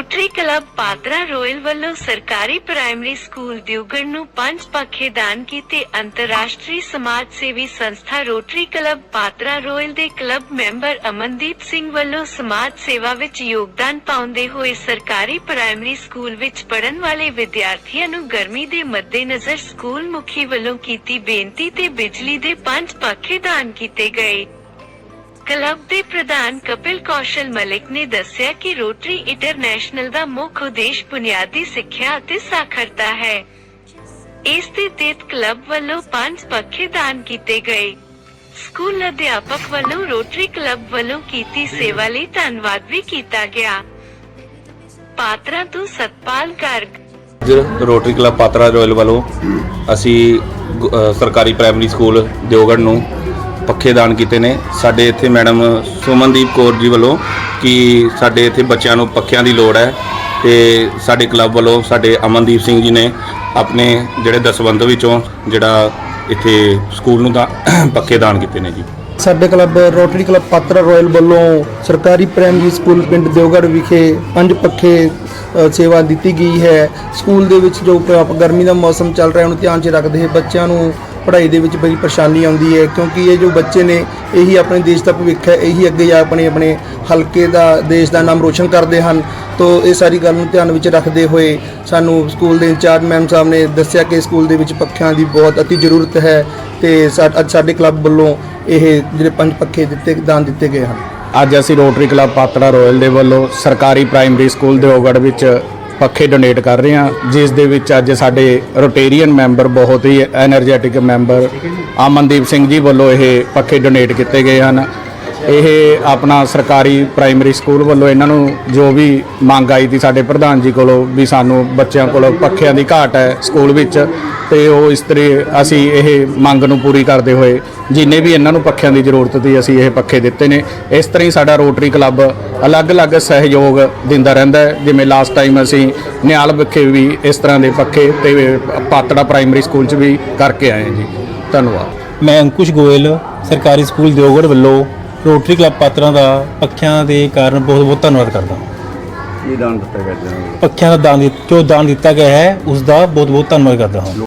Rotary club Patran royal ਵੱਲੋਂ ਸਰਕਾਰੀ primary school ਦਿਉਗੜ ਨੂੰ ਪੰਜ ਪੱਖੇ ਦਾਨ ਕੀਤੇ ਅੰਤਰਰਾਸ਼ਟਰੀ ਸਮਾਜ ਸੇਵੀ ਸੰਸਥਾ ਰੋਟਰੀ ਕਲੱਬ ਪਾਤਰਾ ਰੋਇਲ ਦੇ ਕਲੱਬ ਮੈਂਬਰ ਅਮਨਦੀਪ ਸਿੰਘ ਵੱਲੋਂ ਸਮਾਜ ਸੇਵਾ ਵਿੱਚ ਯੋਗਦਾਨ ਪਾਉਂਦੇ ਹੋਏ ਸਰਕਾਰੀ ਪ੍ਰਾਇਮਰੀ ਸਕੂਲ ਵਿੱਚ ਪੜ੍ਹਨ ਵਾਲੇ ਵਿਦਿਆਰਥੀਆਂ ਨੂੰ ਗਰਮੀ ਦੇ ਮੱਦੇਨਜ਼ਰ ਸਕੂਲ ਮੁਖੀ ਵੱਲੋਂ ਕੀਤੀ ਬੇਨਤੀ ਤੇ ਬਿਜਲੀ ਦੇ ਪੰਜ ਪੱਖੇ ਦਾਨ ਕੀਤੇ ਗਏ। ਕਲੱਬ ਦੇ ਪ੍ਰਧਾਨ ਕਪਿਲ ਕੌਸ਼ਲ ਮਲਿਕ ਨੇ ਦੱਸਿਆ ਕਿ ਰੋਟਰੀ ਇੰਟਰਨੈਸ਼ਨਲ ਦਾ ਮੁੱਖ ਉਦੇਸ਼ ਬੁਨਿਆਦੀ ਸਿੱਖਿਆ ਅਤੇ ਸਾਖਰਤਾ ਹੈ। ਇਸ ਦੇ ਤਹਿਤ ਕਲੱਬ ਵੱਲੋਂ ਪੰਜ ਪੱਖੇ ਦਾਨ ਕੀਤੇ ਗਏ। ਸਕੂਲ ਅਧਿਆਪਕ ਵੱਲੋਂ ਰੋਟਰੀ ਕਲੱਬ ਵੱਲੋਂ ਕੀਤੀ ਸੇਵਾ ਲਈ ਧੰਨਵਾਦ ਵੀ ਕੀਤਾ ਗਿਆ। ਪਾਤਰਾ ਤੋਂ ਸਤਪਾਲ ਗਰਗ। ਅੱਜ ਰੋਟਰੀ ਕਲੱਬ ਪਾਤਰਾ ਰੋਇਲ ਵੱਲੋਂ ਅਸੀਂ ਗੁ- ਅ, ਸਰਕਾਰੀ ਪ੍ਰਾਇਮਰੀ ਸਕੂਲ ਦਿਓਗੜ ਨੂੰ ਪੱਖੇ ਦਾਨ ਕੀਤੇ ਨੇ। ਸਾਡੇ ਇੱਥੇ ਮੈਡਮ ਸੁਮਨਦੀਪ ਕੌਰ ਜੀ ਵੱਲੋਂ ਕਿ ਸਾਡੇ ਇੱਥੇ ਬੱਚਿਆਂ ਨੂੰ ਪੱਖਿਆਂ ਦੀ ਲੋੜ ਹੈ ਤੇ ਸਾਡੇ ਕਲੱਬ ਵੱਲੋਂ ਸਾਡੇ ਅਮਨਦੀਪ ਸਿੰਘ ਜੀ ਨੇ ਆਪਣੇ ਜਿਹੜੇ ਦਸਵੰਧ ਵਿੱਚੋਂ ਜਿਹੜਾ ਇੱਥੇ ਸਕੂਲ ਨੂੰ ਤਾਂ ਪੱਖੇ ਦਾਨ ਕੀਤੇ ਨੇ ਜੀ। ਸਾਡੇ club Rotary club Patran royal ਵੱਲੋਂ ਸਰਕਾਰੀ ਪ੍ਰਾਇਮਰੀ ਸਕੂਲ ਪਿੰਡ ਦਿਓਗੜ ਵਿਖੇ ਪੰਜ ਪੱਖੇ ਸੇਵਾ ਦਿੱਤੀ ਗਈ ਹੈ। ਸਕੂਲ ਦੇ ਵਿੱਚ ਜੋ ਗਰਮੀ ਦਾ ਮੌਸਮ ਚੱਲ ਰਿਹਾ ਉਹਨੂੰ ਧਿਆਨ 'ਚ ਰੱਖਦੇ ਹੋਏ ਬੱਚਿਆਂ ਨੂੰ ਪੜ੍ਹਾਈ ਦੇ ਵਿੱਚ ਬੜੀ ਪਰੇਸ਼ਾਨੀ ਆਉਂਦੀ ਹੈ, ਕਿਉਂਕਿ ਇਹ ਜੋ ਬੱਚੇ ਨੇ, ਇਹੀ ਆਪਣੇ ਦੇਸ਼ ਦਾ ਭਵਿੱਖ ਹੈ, ਇਹੀ ਅੱਗੇ ਜਾ ਆਪਣੇ ਆਪਣੇ ਹਲਕੇ ਦਾ, ਦੇਸ਼ ਦਾ ਨਾਮ ਰੋਸ਼ਨ ਕਰਦੇ ਹਨ। ਤੋ ਇਹ ਸਾਰੀ ਗੱਲ ਨੂੰ ਧਿਆਨ ਵਿੱਚ ਰੱਖਦੇ ਹੋਏ ਸਾਨੂੰ ਸਕੂਲ ਦੇ ਇੰਚਾਰਜ ਮੈਮ ਸਾਹਿਬ ਨੇ ਦੱਸਿਆ ਕਿ ਸਕੂਲ ਦੇ ਵਿੱਚ ਪੱਖਿਆਂ ਦੀ ਬਹੁਤ ਅਤੀ ਜ਼ਰੂਰਤ ਹੈ ਤੇ ਸਾ- ਅੱਜ ਸਾਡੇ ਕਲੱਬ ਵੱਲੋਂ ਇਹ ਜਿਹੜੇ ਪੰਜ ਪੱਖੇ ਦਿੱਤੇ, ਦਾਨ ਦਿੱਤੇ ਗਏ ਹਨ। ਅੱਜ ਅਸੀਂ ਰੋਟਰੀ ਕਲੱਬ ਪਾਤੜਾ ਰੋਇਲ ਦੇ ਵੱਲੋਂ ਸਰਕਾਰੀ ਪ੍ਰਾਇਮਰੀ ਸਕੂਲ ਦਿਓਗੜ ਵਿੱਚ ਪੱਖੇ ਡੋਨੇਟ ਕਰ ਰਹੇ ਹਾਂ। ਜਿਸ ਦੇ ਵਿੱਚ ਅੱਜ ਸਾਡੇ ਰੋਟੇਰੀਅਨ ਮੈਂਬਰ ਬਹੁਤ ਹੀ ਐਨਰਜੈਟਿਕ ਮੈਂਬਰ ਅਮਨਦੀਪ ਸਿੰਘ ਜੀ ਵੱਲੋਂ ਇਹ ਪੱਖੇ ਡੋਨੇਟ ਕੀਤੇ ਗਏ ਹਨ। ਇਹ ਆਪਣਾ ਸਰਕਾਰੀ ਪ੍ਰਾਇਮਰੀ ਸਕੂਲ ਵੱਲੋਂ ਇਹਨਾਂ ਨੂੰ ਜੋ ਵੀ ਮੰਗ ਆਈ ਸੀ ਸਾਡੇ ਪ੍ਰਧਾਨ ਜੀ ਕੋਲੋਂ ਵੀ ਸਾਨੂੰ ਬੱਚਿਆਂ ਕੋਲ ਪੱਖਿਆਂ ਦੀ ਘਾਟ ਹੈ ਸਕੂਲ ਵਿੱਚ ਤੇ ਉਹ ਇਸ ਤਰ੍ਹਾਂ ਅਸੀਂ ਇਹ ਮੰਗ ਨੂੰ ਪੂਰੀ ਕਰਦੇ ਹੋਏ ਜਿੰਨੇ ਵੀ ਇਹਨਾਂ ਨੂੰ ਪੱਖਿਆਂ ਦੀ ਜ਼ਰੂਰਤ ਸੀ ਅਸੀਂ ਇਹ ਪੱਖੇ ਦਿੱਤੇ ਨੇ। ਇਸ ਤਰ੍ਹਾਂ ਹੀ ਸਾਡਾ ਰੋਟਰੀ ਕਲੱਬ ਅਲੱਗ-ਅਲੱਗ ਸਹਿਯੋਗ ਦਿੰਦਾ ਰਹਿੰਦਾ ਹੈ। ਜਿਵੇਂ ਲਾਸਟ ਟਾਈਮ ਅਸੀਂ ਨਿਆਲ ਵਿਖੇ ਵੀ ਇਸ ਤਰ੍ਹਾਂ ਦੇ ਪੱਖੇ ਤੇ ਪਾਤੜਾ ਪ੍ਰਾਇਮਰੀ ਸਕੂਲ 'ਚ ਵੀ ਕਰਕੇ ਆਏ ਜੀ। ਧੰਨਵਾਦ। ਮੈਂ ਅੰਕੁਸ਼ ਗੋਇਲ, ਸਰਕਾਰੀ ਸਕੂਲ ਦਿਓਗੜ ਵੱਲੋਂ ਰੋਟਰੀ ਕਲੱਬ ਪਾਤਰਾਂ ਦਾ ਪੱਖਿਆਂ ਦੇ ਕਾਰਨ ਬਹੁਤ ਬਹੁਤ ਧੰਨਵਾਦ ਕਰਦਾ ਹਾਂ। ਕੀ ਦਾਨ ਦਿੱਤਾ ਗਿਆ ਪੱਖਿਆਂ ਦਾ ਦਾਨ ਦਿੱਤ- ਜੋ ਦਾਨ ਦਿੱਤਾ ਗਿਆ ਹੈ ਉਸ ਦਾ ਬਹੁਤ ਬਹੁਤ ਧੰਨਵਾਦ ਕਰਦਾ ਹਾਂ।